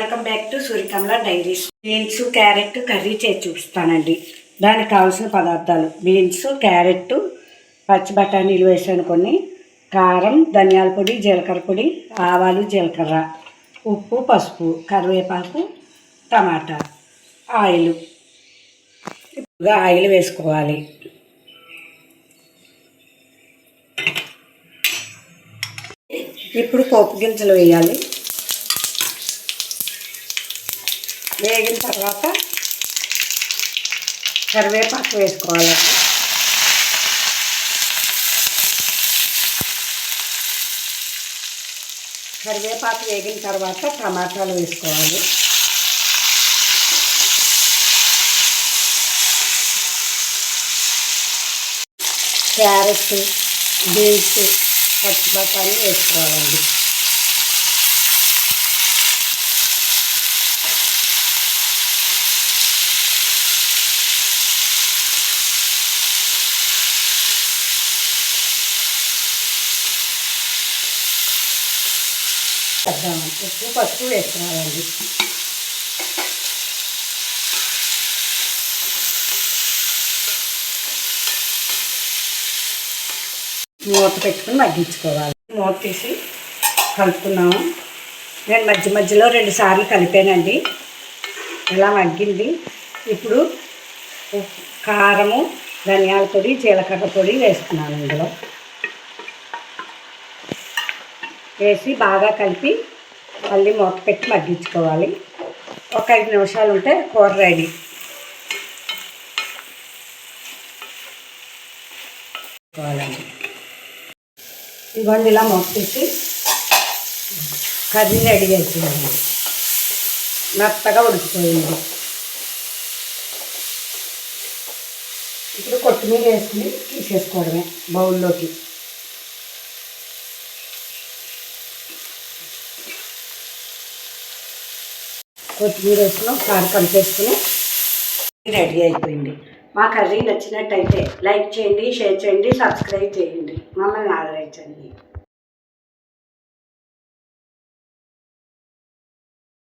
Welcome back to Suryakamala diaries. Beans carrot curry చేసి చూపిస్తానండి. దానికి కావాల్సిన పదార్థాలు. బీన్స్ క్యారెట్ పచ్చి బఠానీలు వేసాను కొన్ని. కారం ధనియాల పొడి జీలకర్ర పొడి ఆవాలు జీలకర్ర. ఉప్పు పసుపు కరివేపాకు టమాటా ఆయిల్. ఇప్పుడుగా ఆయిల్ వేసుకోవాలి. ఇప్పుడు పోపు గింజలు వేయాలి. వేగిన తర్వాత కరివేపాకు వేసుకోవాలి. కరివేపాకు వేగిన తర్వాత టమాటాలు వేసుకోవాలి. క్యారెట్ బీన్స్ పచ్చి వేసుకోవాలండి. వేద్దాం ఉప్పు పసుపు వేసుకోవాలండి మూత పెట్టుకుని మగ్గించుకోవాలి. మూత తీసి కలుపుకున్నాము. నేను మధ్య మధ్యలో రెండు సార్లు కలిపానండి. ఇలా మగ్గింది. ఇప్పుడు కారము ధనియాల పొడి జీలకర్ర పొడి వేసుకున్నాను ఇందులో. వేసి బాగా కలిపి మళ్ళీ మూత పెట్టి మగ్గించుకోవాలి. ఒక ఐదు నిమిషాలు ఉంటే కూర రెడీ. చేసుకోవాలండి ఇవన్నీ ఇలా మొక్కేసి పెట్టి కర్రీ రెడీ అయిపోయింది. మెత్తగా ఉడికిపోయింది. ఇప్పుడు కొత్తిమీర వేసుకుని తీసేసుకోవడమే బౌల్లోకి. కొత్తిమీర వేసుకున్నాం ఒకసారి కలిపేసుకుని రెడీ అయిపోయింది. మా కర్రీ నచ్చినట్టయితే లైక్ చేయండి షేర్ చేయండి సబ్స్క్రైబ్ చేయండి. మమ్మల్ని ఆదరించండి.